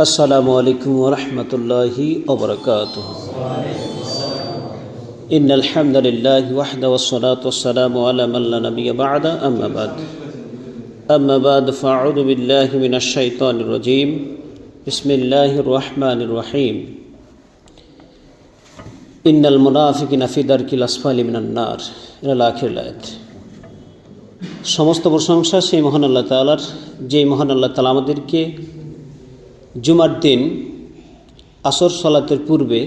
السلام عليكم ورحمة الله وبركاته إن الحمد لله وحده والصلاة والسلام على من لا نبي بعد أما بعد أما بعد فأعوذ بالله من الشيطان الرجيم بسم الله الرحمن الرحيم إن المنافقين في درك الأسفل من النار إلى آخر الآيات সমস্ত প্রশংসা সেই মহান আল্লাহ তালার যেই মহান আল্লাহ তালা আমাদেরকে জুমার দিন, আসর সলাতের পূর্বে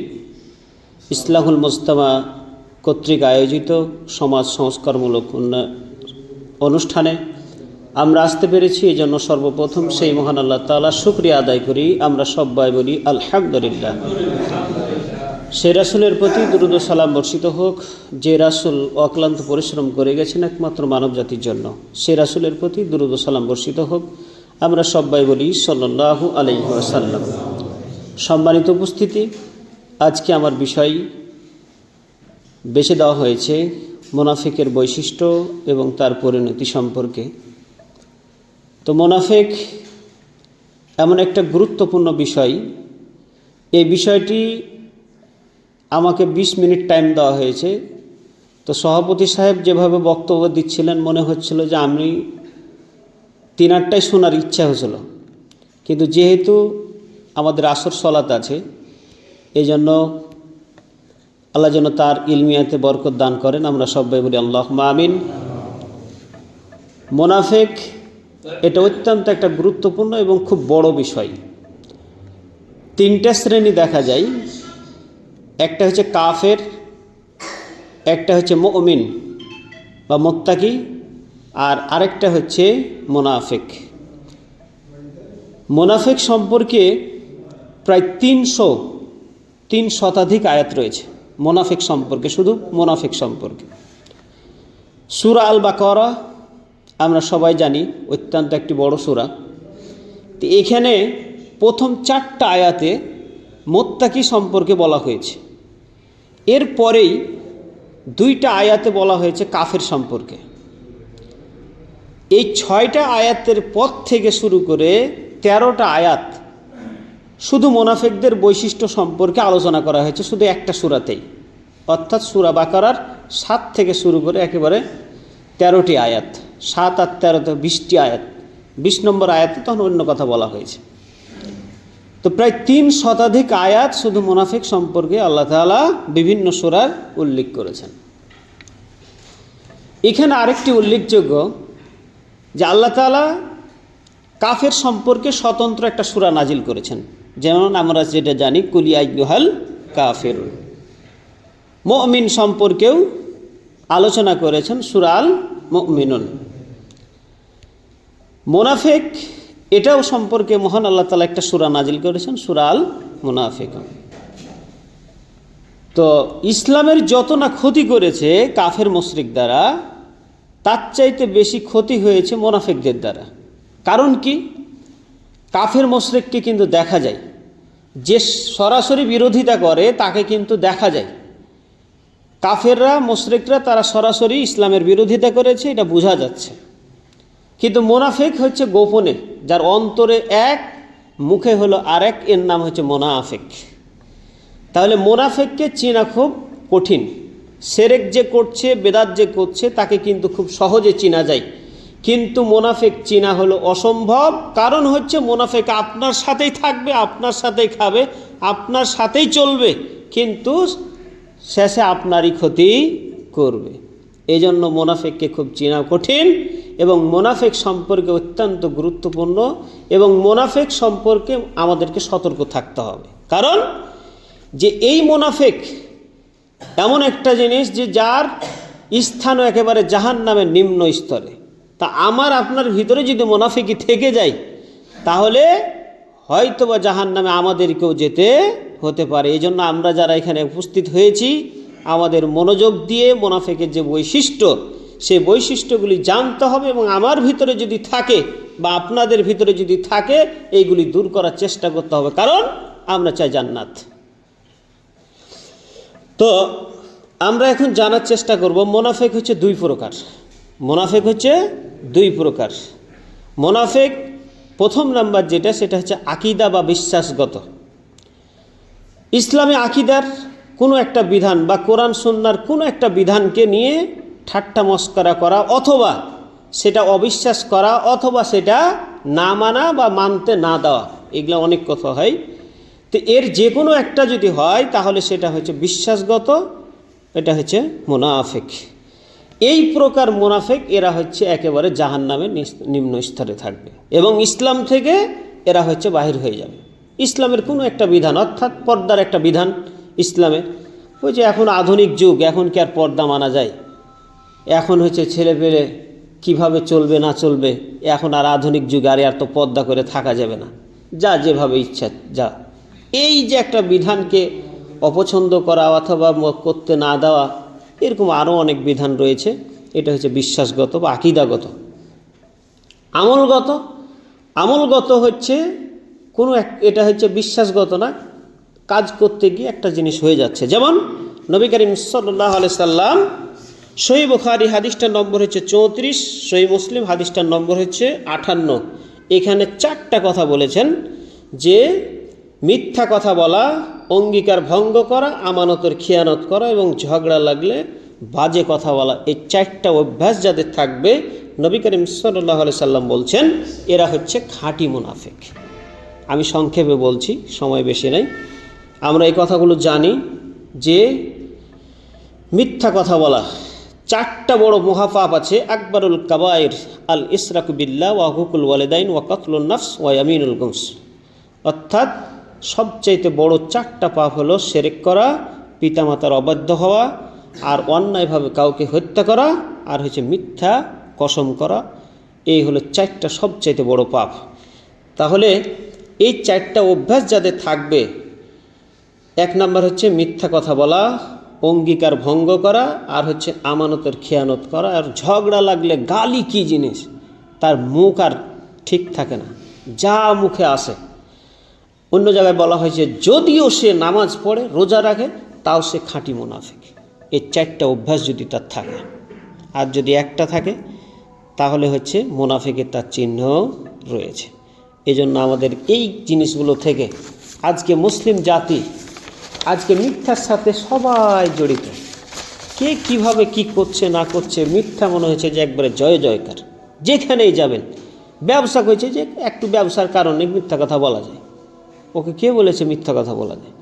ইসলাহুল মোস্তামা কর্তৃক আয়োজিত সমাজ সংস্কারমূলক অনুষ্ঠানে আমরা আসতে পেরেছি। এই জন্য সর্বপ্রথম সেই মহান আল্লাহ তালা শুক্রিয়া আদায় করি। আমরা সবাই বলি, আলহামদুলিল্লাহ। সে রাসুলের প্রতি দুরুদ সালাম বর্ষিত হোক। যে রাসুল অক্লান্ত পরিশ্রম করে গেছেন একমাত্র মানব জাতির জন্য, সে রাসুলের প্রতি দুরুদ সালাম বর্ষিত হোক। আমরা সবাই বলি সাল্লাহু আলাইসাল্লাম সম্মানিত উপস্থিতি, আজকে আমার বিষয় বেছে দেওয়া হয়েছে মোনাফিকের বৈশিষ্ট্য এবং তার পরিণতি সম্পর্কে। তো মোনাফেক এমন একটা গুরুত্বপূর্ণ বিষয়। এই বিষয়টি আমাকে ২০ মিনিট টাইম দেওয়া হয়েছে। তো সভাপতি সাহেব যেভাবে বক্তব্য দিচ্ছিলেন, মনে হচ্ছিল যে আমি তিনারটাই শোনার ইচ্ছা হয়েছিল। কিন্তু যেহেতু আমাদের আসর সলাত আছে এই জন্য আল্লাহ যেন তার ইলমিয়াতে বরকত দান করেন। আমরা সবাই বলি আল্লাহ আমিন। মোনাফেক এটা অত্যন্ত একটা গুরুত্বপূর্ণ এবং খুব বড় বিষয়। তিনটা শ্রেণি দেখা যায়। একটা হচ্ছে কাফের, একটা হচ্ছে মমিন বা মোত্তাকি। আর আরেকটা হচ্ছে মোনাফেক। মোনাফেক সম্পর্কে প্রায় তিনশো, তিন শতাধিক আয়াত রয়েছে মোনাফেক সম্পর্কে, শুধু মোনাফেক সম্পর্কে। সুরা আল বাকরা আমরা সবাই জানি, অত্যন্ত একটি বড় সুরা। তো এখানে প্রথম চারটা আয়াতে মোত্তাকি সম্পর্কে বলা হয়েছে। এরপরেই দুইটা আয়াতে বলা হয়েছে কাফের সম্পর্কে। এই ছয়টা আয়াতের পর থেকে শুরু করে তেরোটা আয়াত শুধু মোনাফেকদের বৈশিষ্ট্য সম্পর্কে আলোচনা করা হয়েছে, শুধু একটা সুরাতেই। অর্থাৎ সুরা বাকারার সাত থেকে শুরু করে একেবারে তেরোটি আয়াত, সাত আর তেরোতে বিশটি আয়াত। বিশ নম্বর আয়াতে তখন অন্য কথা বলা হয়েছে। তো প্রায় তিন শতাধিক আয়াত শুধু মোনাফিক সম্পর্কে আল্লাহ তালা বিভিন্ন সুরার উল্লেখ করেছেন। এখানে আরেকটি উল্লেখযোগ্য যে আল্লাহ তালা কাফের সম্পর্কে স্বতন্ত্র একটা সুরা নাজিল করেছেন। যেমন আমরা যেটা জানি কুলিয়াইহাল কাফের। মমিন সম্পর্কেও আলোচনা করেছেন সুরাল মমিনুন। মোনাফেক, এটাও সম্পর্কে মহান আল্লাহ তালা একটা সুরা নাজিল করেছেন সুরাল মুনাফিক। তো ইসলামের যত না ক্ষতি করেছে কাফের মুশরিক দ্বারা তার চাইতে বেশি ক্ষতি হয়েছে মোনাফেকদের দ্বারা। কারণ কি? কাফের মুশরিককে কিন্তু দেখা যায়। যে সরাসরি বিরোধিতা করে, তাকে কিন্তু দেখা যায়। কাফেররা, মুশরিকরা তারা সরাসরি ইসলামের বিরোধিতা করেছে, এটা বোঝা যাচ্ছে। কিন্তু মোনাফেক হচ্ছে গোপনে, যার অন্তরে এক, মুখে হলো আরেক, এর নাম হচ্ছে মোনাফেক। তাহলে মোনাফেককে চেনা খুব কঠিন। সেরেক যে করছে, বেদাত যে করছে, তাকে কিন্তু খুব সহজে চেনা যায়। কিন্তু মোনাফেক চিনা হলো অসম্ভব। কারণ হচ্ছে মোনাফেক আপনার সাথেই থাকবে, আপনার সাথেই খাবে, আপনার সাথেই চলবে। কিন্তু শেষে আপনারই ক্ষতি করবে। এই জন্য মোনাফেককে খুব চেনা কঠিন এবং মোনাফেক সম্পর্কে অত্যন্ত গুরুত্বপূর্ণ এবং মোনাফেক সম্পর্কে আমাদেরকে সতর্ক থাকতে হবে। কারণ যে এই মোনাফেক এমন একটা জিনিস যে যার স্থানও একেবারে জাহান নামের নিম্ন স্তরে। তা আমার আপনার ভিতরে যদি মোনাফেকি থেকে যায়, তাহলে হয়তো বা জাহান নামে আমাদেরকেও যেতে হতে পারে। এই জন্য আমরা যারা এখানে উপস্থিত হয়েছি, আমাদের মনোযোগ দিয়ে মোনাফেকের যে বৈশিষ্ট্য, সেই বৈশিষ্ট্যগুলি জানতে হবে এবং আমার ভিতরে যদি থাকে বা আপনাদের ভিতরে যদি থাকে, এইগুলি দূর করার চেষ্টা করতে হবে। কারণ আমরা চাই জান্নাত। তো আমরা এখন জানার চেষ্টা করব, মোনাফেক হচ্ছে দুই প্রকার। মোনাফেক হচ্ছে দুই প্রকার। মোনাফেক প্রথম নাম্বার যেটা, সেটা হচ্ছে আকিদা বা বিশ্বাসগত। ইসলামে আকিদার কোনো একটা বিধান বা কোরআন সন্ন্যার কোনো একটা বিধানকে নিয়ে ঠাট্টা মস্করা করা অথবা সেটা অবিশ্বাস করা অথবা সেটা না মানা বা মানতে না দেওয়া, এগুলো অনেক কথা হয়। তো এর যে কোনো একটা যদি হয়, তাহলে সেটা হচ্ছে বিশ্বাসগত, এটা হচ্ছে মোনাফেক। এই প্রকার মোনাফেক এরা হচ্ছে একেবারে জাহান নামের নিম্ন স্তরে থাকবে এবং ইসলাম থেকে এরা হচ্ছে বাহির হয়ে যাবে। ইসলামের কোনো একটা বিধান, অর্থাৎ পর্দার একটা বিধান ইসলামের ওই যে এখন আধুনিক যুগ, এখন কি আর পর্দা মানা যায়? এখন হচ্ছে ছেলে পেলে কীভাবে চলবে, না চলবে? এখন আর আধুনিক যুগ আর আর তো পর্দা করে থাকা যাবে না। যা যেভাবে ইচ্ছা, যা। এই যে একটা বিধানকে অপছন্দ করা অথবা করতে না দেওয়া, এরকম আরও অনেক বিধান রয়েছে। এটা হচ্ছে বিশ্বাসগত বা আকিদাগত। আমলগত আমলগত হচ্ছে কোনো এক, এটা হচ্ছে বিশ্বাসগত না, কাজ করতে গিয়ে একটা জিনিস হয়ে যাচ্ছে। যেমন নবী করিম সাল্লাহ সাল্লাম সহি বুখারি হাদিসটার নম্বর হচ্ছে চৌত্রিশ সহি মুসলিম হাদিসটার নম্বর হচ্ছে আটান্ন এখানে চারটা কথা বলেছেন যে মিথ্যা কথা বলা, অঙ্গীকার ভঙ্গ করা, আমানতের খেয়ানত করা এবং ঝগড়া লাগলে বাজে কথা বলা, এই চারটা অভ্যাস যাদের থাকবে, নবী করিম সাল্লাহ সাল্লাম বলছেন, এরা হচ্ছে খাঁটি মুনাফেক। আমি সংক্ষেপে বলছি, সময় বেশি নাই। আমরা এই কথাগুলো জানি যে মিথ্যা কথা বলা, চারটা বড় মহাপাপ আছে, আকবরুল কাবায়ের আল ইসরাক বিল্লা ওয়াহুকুল ওয়ালেদাইন ওয়া কতলুল নফস ওয়া ইয়ামিনুল গুমস অর্থাৎ সবচাইতে বড় চারটা পাপ হলো সেরেক করা, পিতামাতার অবাধ্য হওয়া আর অন্যায়ভাবে কাউকে হত্যা করা আর হচ্ছে মিথ্যা কসম করা। এই হলো চারটা সবচাইতে বড় পাপ। তাহলে এই চারটা অভ্যাস যাদের থাকবে, এক নম্বর হচ্ছে মিথ্যা কথা বলা, অঙ্গীকার ভঙ্গ করা আর হচ্ছে আমানতের খেয়ানত করা। আর ঝগড়া লাগলে গালি কি জিনিস? তার মুখ আর ঠিক থাকে না। যা মুখে আসে অন্য জায়গায় বলা হয়েছে যদিও সে নামাজ পড়ে, রোজা রাখে, তাও সে খাঁটি মুনাফিক। এই চারটা অভ্যাস যদি তার থাকে, আর যদি একটা থাকে, তাহলে হচ্ছে মুনাফিকের তার চিহ্ন রয়েছে। এজন্য আমাদের এই জিনিসগুলো থেকে আজকে মুসলিম জাতি, আজকে মিথ্যার সাথে সবাই জড়িত। কে কীভাবে কি করছে, না করছে, মিথ্যা মনে হয়েছে যে একবারে জয়, জয়কার। যেখানেই যাবেন, ব্যবসা করছে যে একটু ব্যবসার কারণে মিথ্যা কথা বলা যায়। ওকে কে বলেছে মিথ্যা কথা বলা যায়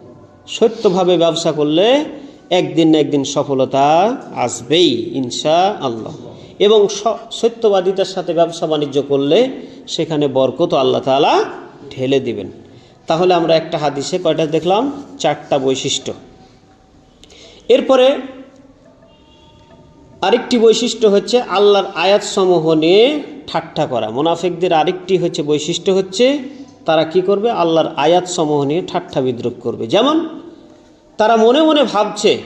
সত্যভাবে ব্যবসা করলে একদিন না একদিন সফলতা আসবেই ইনশা আল্লাহ এবং সত্যবাদিতার সাথে ব্যবসা বাণিজ্য করলে সেখানে বরকত আল্লাহ তালা ঢেলে দিবেন। তাহলে আমরা একটা হাদিসে কয়টা দেখলাম? চারটা বৈশিষ্ট্য। এরপরে আরেকটি বৈশিষ্ট্য হচ্ছে আল্লাহর আয়াতসমূহ নিয়ে ঠাট্টা করা। মোনাফেকদের আরেকটি হচ্ছে বৈশিষ্ট্য হচ্ছে তারা কি করবে? আল্লাহর আয়াত আয়াতসমূহ নিয়ে ঠাট্টা বিদ্রুপ করবে। যেমন তারা মনে মনে ভাবছে,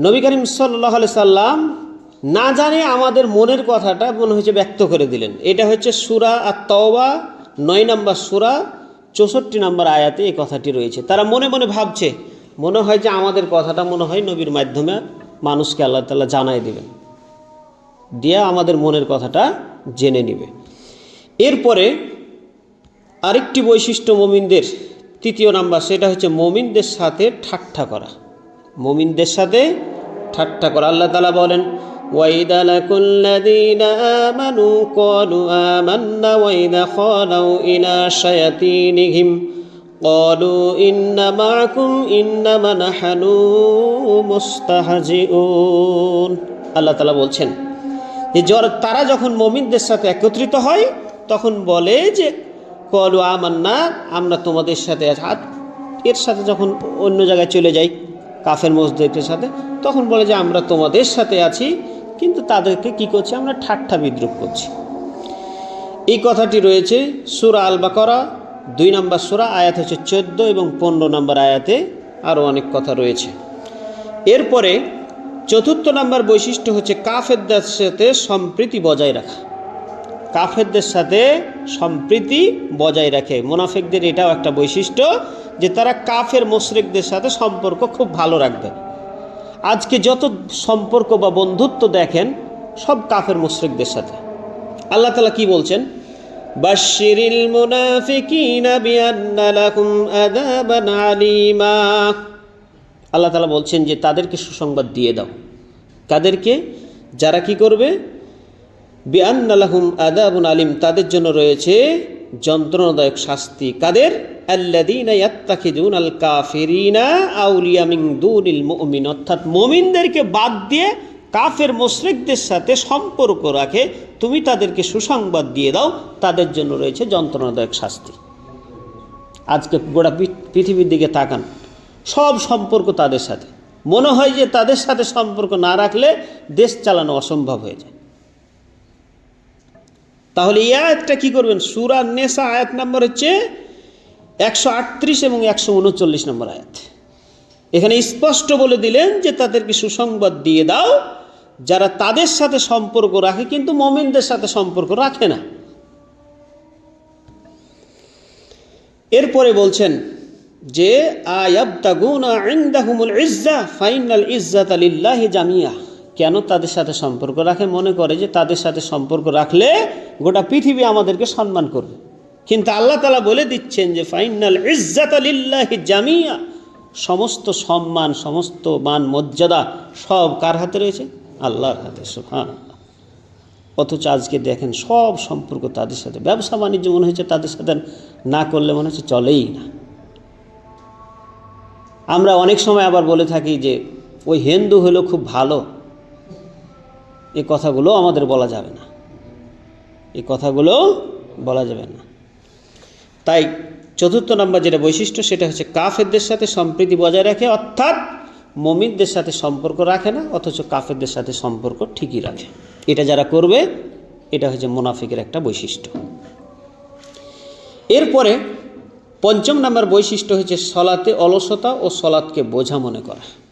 নবী করিম সাল্লাহ সাল্লাম না জানে আমাদের মনের কথাটা মনে হচ্ছে ব্যক্ত করে দিলেন। এটা হচ্ছে সুরা আর তওবা নয় নম্বর সুরা, চৌষট্টি নম্বর আয়াতে এই কথাটি রয়েছে। তারা মনে মনে ভাবছে, মনে হয় যে আমাদের কথাটা মনে হয় নবীর মাধ্যমে মানুষকে আল্লাহ তাআলা জানাই দেবেন। দিয়ে আমাদের মনের কথাটা জেনে নেবে। এরপরে আরেকটি বৈশিষ্ট্য মমিনদের তৃতীয় নাম্বার সেটা হচ্ছে মমিনদের সাথে ঠাট্টা করা মমিনদের সাথে ঠাট্টা করা আল্লাহ তালা বলেন وَإِذَا لَقُوا الَّذِينَ آمَنُوا قَالُوا آمَنَّا وَإِذَا خَلَوْا إِلَى شَيَاطِينِهِمْ قَالُوا إِنَّ مَعَكُمْ إِنَّمَا نَحْنُ মুস্তাহজিউন আল্লাহ তালা বলছেন যে জ্বর তারা যখন মমিনদের সাথে একত্রিত হয় তখন বলে যে কলু আমান্না, আমরা তোমাদের সাথে আছি আর এর সাথে যখন অন্য জায়গায় চলে যাই, কাফের মসজিদের সাথে, তখন বলে যে আমরা তোমাদের সাথে আছি, কিন্তু তাদেরকে কি করছি? আমরা ঠাট্টা বিদ্রুপ করছি। এই কথাটি রয়েছে সুরা আল বাকরা দুই নম্বর সুরা, আয়াত হচ্ছে চোদ্দ এবং পনেরো নম্বর আয়াতে আরও অনেক কথা রয়েছে। এরপরে চতুর্থ নম্বর বৈশিষ্ট্য হচ্ছে কাফের কাফেরদের সাথে সম্প্রীতি বজায় রাখা। কাফেরদের সাথে সম্প্রীতি বজায় রাখে। মোনাফেকদের এটাও একটা বৈশিষ্ট্য যে তারা কাফের মোশরেকদের সাথে সম্পর্ক খুব ভালো রাখবে। আজকে যত সম্পর্ক বা বন্ধুত্ব দেখেন, সব কাফের মোশরেকদের সাথে। আল্লাহ তালা কি বলছেন? বাশিরিল আল্লাহ তাআলা বলছেন যে তাদেরকে সুসংবাদ দিয়ে দাও। তাদেরকে যারা কি করবে? বিআন্নালাহুম আদাবুন আলিম, তাদের জন্য রয়েছে যন্ত্রণাদায়ক শাস্তি। কাদের? আল কাফিরিনা আউলিয়া মিন দুনিল মুমিন। অর্থাৎ মুমিনদেরকে বাদ দিয়ে কাফের মুশরিকদের সাথে সম্পর্ক রাখে। তুমি তাদেরকে সুসংবাদ দিয়ে দাও, তাদের জন্য রয়েছে যন্ত্রণাদায়ক শাস্তি। আজকে গোটা পৃথ- পৃথিবীর দিকে তাকান, সব সম্পর্ক তাদের সাথে। মনে হয় যে তাদের সাথে সম্পর্ক না রাখলে দেশ চালানো অসম্ভব হয়ে যায়। তাহলে এই আয়াতটা কী করবেন? সুরা নেশা আয়াত নাম্বার হচ্ছে একশো আটত্রিশ এবং একশো উনচল্লিশ নম্বর আয়াত। এখানে স্পষ্ট বলে দিলেন যে তাদেরকে সুসংবাদ দিয়ে দাও, যারা তাদের সাথে সম্পর্ক রাখে কিন্তু মমিনদের সাথে সম্পর্ক রাখে না। এরপরে বলছেন যে, আয়াবতাগুনা ইজ্জা ফাইনাল ইজ্জাত লিল্লাহি জামিয়া। কেন তাদের সাথে সম্পর্ক রাখে? মনে করে যে তাদের সাথে সম্পর্ক রাখলে গোটা পৃথিবী আমাদেরকে সম্মান করবে। কিন্তু আল্লাহ তালা বলে দিচ্ছেন যে ফাইনাল ইজ্জাত লিল্লাহি জামিয়া। সমস্ত সম্মান, সমস্ত মান, মর্যাদা সব কার হাতে রয়েছে? আল্লাহর হাতে সুবহান অথচ আজকে দেখেন সব সম্পর্ক তাদের সাথে। ব্যবসা, বাণিজ্য মনে হচ্ছে তাদের সাথে না করলে মনে হচ্ছে চলেই না। আমরা অনেক সময় আবার বলে থাকি যে, ওই হিন্দু হলো খুব ভালো। এই কথাগুলো আমাদের বলা যাবে না। এই কথাগুলো বলা যাবে না। তাই চতুর্থ নম্বর যেটা বৈশিষ্ট্য সেটা হচ্ছে কাফেরদের সাথে সম্প্রীতি বজায় রাখে, অর্থাৎ মমিনদের সাথে সম্পর্ক রাখে না, অথচ কাফেরদের সাথে সম্পর্ক ঠিকই রাখে। এটা যারা করবে, এটা হচ্ছে মুনাফিকের একটা বৈশিষ্ট্য। এরপরে পঞ্চম নম্বর বৈশিষ্ট্য হচ্ছে সলাতে অলসতা ও সলাৎকে বোঝা মনে করা।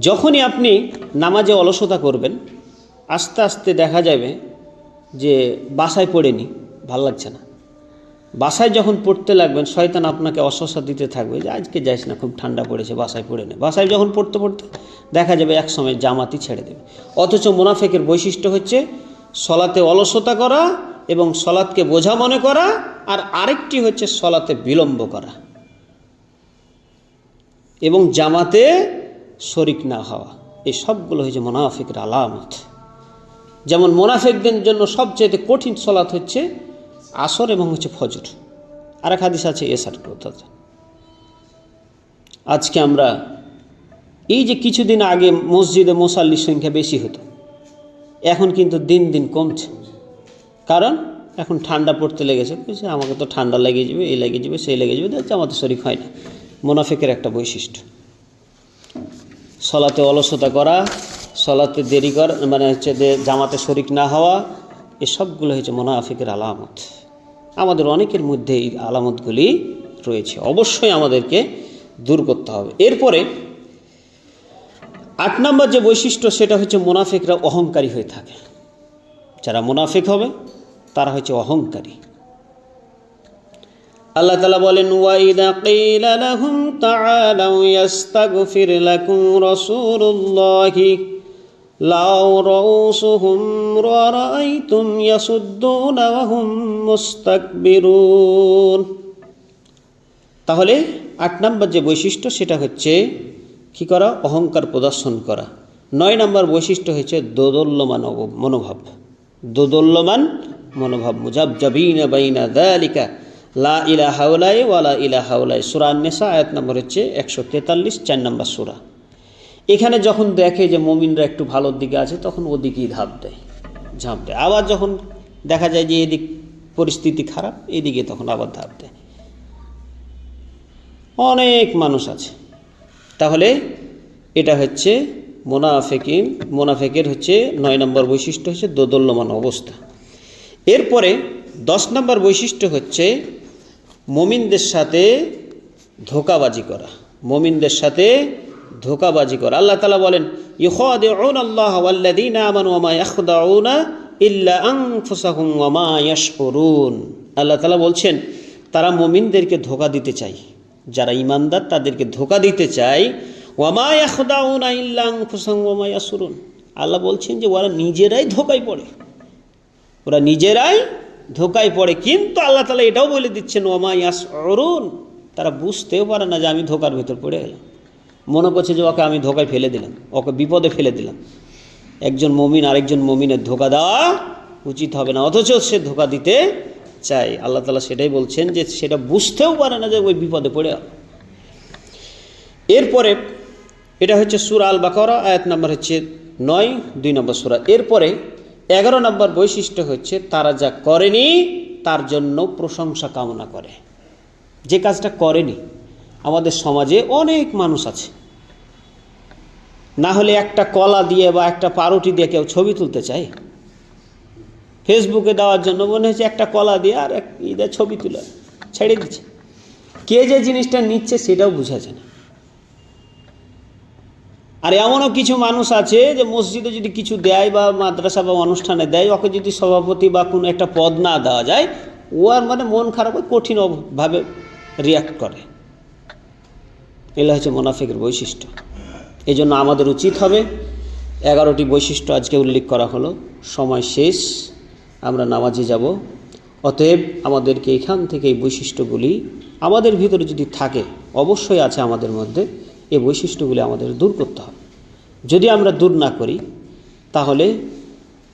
যখনই আপনি নামাজে অলসতা করবেন, আস্তে আস্তে দেখা যাবে যে বাসায় পড়েনি, ভালো লাগছে না। বাসায় যখন পড়তে লাগবেন, শয়তান আপনাকে অস্বসা দিতে থাকবে যে আজকে যাইস না, খুব ঠান্ডা পড়েছে, বাসায় পড়ে নে। বাসায় যখন পড়তে পড়তে দেখা যাবে এক সময় জামাতি ছেড়ে দেবে। অথচ মুনাফেকের বৈশিষ্ট্য হচ্ছে সলাতে অলসতা করা এবং সলাৎকে বোঝা মনে করা, আর আরেকটি হচ্ছে সলাতে বিলম্ব করা। এবং জামাতে শরিক না হওয়া। এই সবগুলো হয়েছে মোনাফিকের আলামত। যেমন মোনাফেকদের জন্য সবচেয়ে কঠিন সলাৎ হচ্ছে আসর এবং হচ্ছে ফজর। আর এক হাদিস আছে এসার কথা আজকে আমরা এই যে কিছুদিন আগে মসজিদে মোসাল্লির সংখ্যা বেশি হতো, এখন কিন্তু দিন দিন কমছে। কারণ এখন ঠান্ডা পড়তে লেগেছে। আমাকে তো ঠান্ডা লেগে যাবে এই লেগে যাবে সেই লেগে যাবে দেখছে আমাদের শরীর হয় না। মোনাফেকের একটা বৈশিষ্ট্য। সলাতে অলসতা করা, সলাতে দেরি করা মানে হচ্ছে যে জামাতে শরিক না হওয়া, এসবগুলো হচ্ছে মোনাফিকের আলামত। আমাদের অনেকের মধ্যে এই আলামতগুলি রয়েছে। অবশ্যই আমাদেরকে দূর করতে হবে। এরপরে আট নম্বর যে বৈশিষ্ট্য, সেটা হচ্ছে মোনাফিকরা অহংকারী হয়ে থাকে। যারা মোনাফিক হবে, তারা হচ্ছে অহংকারী। আল্লাহ তালা বলেন ওয়াইদা কিলা লাহুম তাআলাউ ইয়াস্তাগফির লাকুম রাসূলুল্লাহি, লাউ রাউসুহুম রাআইতুম ইয়াসুদ্দুনা ওয়া হুম মুস্তাকবিরুন। তাহলে আট নম্বর যে বৈশিষ্ট্য সেটা হচ্ছে কি করা? অহংকার প্রদর্শন করা। নয় নম্বর বৈশিষ্ট্য হচ্ছে দোদল্যমান মনোভাব। দোদল্যমান মনোভাব। মুজাব জবিনা বাইনা দালিকা লা ইলা হাওলাই ওয়ালা ইলা হাওলাই সুরা নেশা আয়াত নম্বর হচ্ছে একশো তেতাল্লিশ, চার নম্বর সুরা। এখানে যখন দেখে যে মমিনরা একটু ভালোর দিকে আছে, তখন ওদিকেই ধাপ দেয়, ঝাঁপ দেয়। আবার যখন দেখা যায় যে এদিক পরিস্থিতি খারাপ, এদিকে তখন আবার ধাপ দেয়। অনেক মানুষ আছে। তাহলে এটা হচ্ছে মোনাফেকিন, মোনাফেকের হচ্ছে নয় নম্বর বৈশিষ্ট্য হচ্ছে দোদল্যমান অবস্থা। এরপরে দশ নম্বর বৈশিষ্ট্য হচ্ছে মমিনদের সাথে ধোকাবাজি করা, মমিনদের সাথে ধোকাবাজি করা। আল্লাহ তালা বলেন, ইউখাদিউন আল্লাহ ওয়াল্লাযীনা আমানু ওয়া মা ইয়াখদাউনা ইল্লা আনফুসাহুম ওয়া মা ইয়াশউরুন আল্লাহ তালা বলছেন, তারা মমিনদেরকে ধোকা দিতে চায়। যারা ইমানদার তাদেরকে ধোকা দিতে চায়। ওয়ামা ইয়াখদাউনা ইল্লা আনফুসাহুম ওয়া মা আল্লাহ বলছেন যে, ওরা নিজেরাই ধোকায় পড়ে। ওরা নিজেরাই ধোকায় পড়ে। কিন্তু আল্লাহ তালা এটাও বলে দিচ্ছেন ওমা ইয়াস অরুণ তারা বুঝতেও পারে না যে আমি ধোকার ভেতর পড়ে গেলাম। মনে করছে যে ওকে আমি ধোকায় ফেলে দিলাম, ওকে বিপদে ফেলে দিলাম। একজন মমিন আরেকজন মমিনের ধোকা দেওয়া উচিত হবে না, অথচ সে ধোকা দিতে চায়। আল্লাহ তালা সেটাই বলছেন যে সেটা বুঝতেও পারে না যে ওই বিপদে পড়ে। এরপরে এটা হচ্ছে সুরা আল বাকরা আয়াত নাম্বার হচ্ছে নয়, দুই নম্বর সুরা। এরপরে এগারো নম্বর বৈশিষ্ট্য হচ্ছে তারা যা করেনি, তার জন্য প্রশংসা কামনা করে। যে কাজটা করেনি, আমাদের সমাজে অনেক মানুষ আছে। না হলে একটা কলা দিয়ে বা একটা পাউরুটি দিয়ে কেউ ছবি তুলতে চায়। ফেসবুকে দেওয়ার জন্য মনে হচ্ছে একটা কলা দিয়ে আর এক ঈদের ছবি তুলে ছেড়ে দিচ্ছে। কে যে জিনিসটা নিচ্ছে সেটাও বোঝা যায় না। আর এমনও কিছু মানুষ আছে যে মসজিদে যদি কিছু দেয় বা মাদ্রাসা বা অনুষ্ঠানে দেয়, ওকে যদি সভাপতি বা কোনো একটা পদ না দেওয়া যায়, ও আর মানে মন খারাপ হয় কঠিনভাবে রিয়াক্ট করে। এগুলো হচ্ছে মোনাফিকের বৈশিষ্ট্য। এই জন্য আমাদের উচিত হবে এগারোটি বৈশিষ্ট্য আজকে উল্লেখ করা হলো। সময় শেষ, আমরা নামাজে যাব। অতএব আমাদেরকে এখান থেকে এই বৈশিষ্ট্যগুলি আমাদের ভিতরে যদি থাকে, অবশ্যই আছে আমাদের মধ্যে। এই বৈশিষ্ট্যগুলি আমাদের দূর করতে হবে। যদি আমরা দূর না করি, তাহলে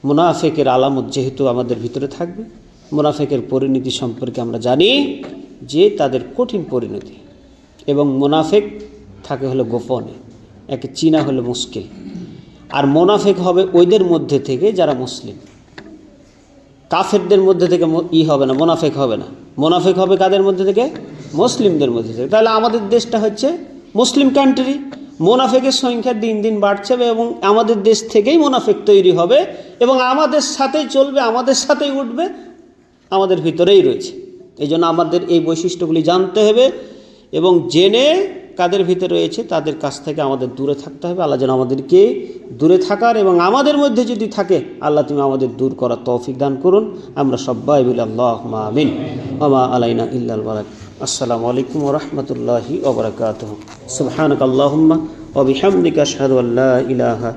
মুনাফেকের আলামত যেহেতু আমাদের ভিতরে থাকবে, মুনাফেকের পরিণতি সম্পর্কে আমরা জানি যে তাদের কঠিন পরিণতি। এবং মুনাফেক থাকে হলো গোপনে, একে চীনা হলো মুশকিল। আর মোনাফেক হবে ওইদের মধ্যে থেকে যারা মুসলিম। কাফেরদের মধ্যে থেকে ই হবে না, মোনাফেক হবে না। মোনাফেক হবে কাদের মধ্যে থেকে? মুসলিমদের মধ্যে থেকে। তাহলে আমাদের দেশটা হচ্ছে মুসলিম কান্ট্রি মোনাফেকের সংখ্যা দিন দিন বাড়ছে এবং আমাদের দেশ থেকেই মোনাফেক তৈরি হবে এবং আমাদের সাথেই চলবে, আমাদের সাথেই উঠবে, আমাদের ভিতরেই রয়েছে। এই জন্য আমাদের এই বৈশিষ্ট্যগুলি জানতে হবে এবং জেনে কাদের ভিতরে রয়েছে, তাদের কাছ থেকে আমাদের দূরে থাকতে হবে। আল্লাহ যেন আমাদেরকে দূরে থাকার এবং আমাদের মধ্যে যদি থাকে, আল্লাহ তুমি আমাদের দূর করার তৌফিক দান করুন। আমরা সব্বাই বলি আল্লাহ আমিন। আমা আলাইনা ইল্লাল বারাক। আসসালামু আলাইকুম রহমতুল্লাহি ওবরাকাত সুবহানাক আল্লাহুম্মা ওয়া বিহামদিকা আশহাদু আল্লা ইলাহা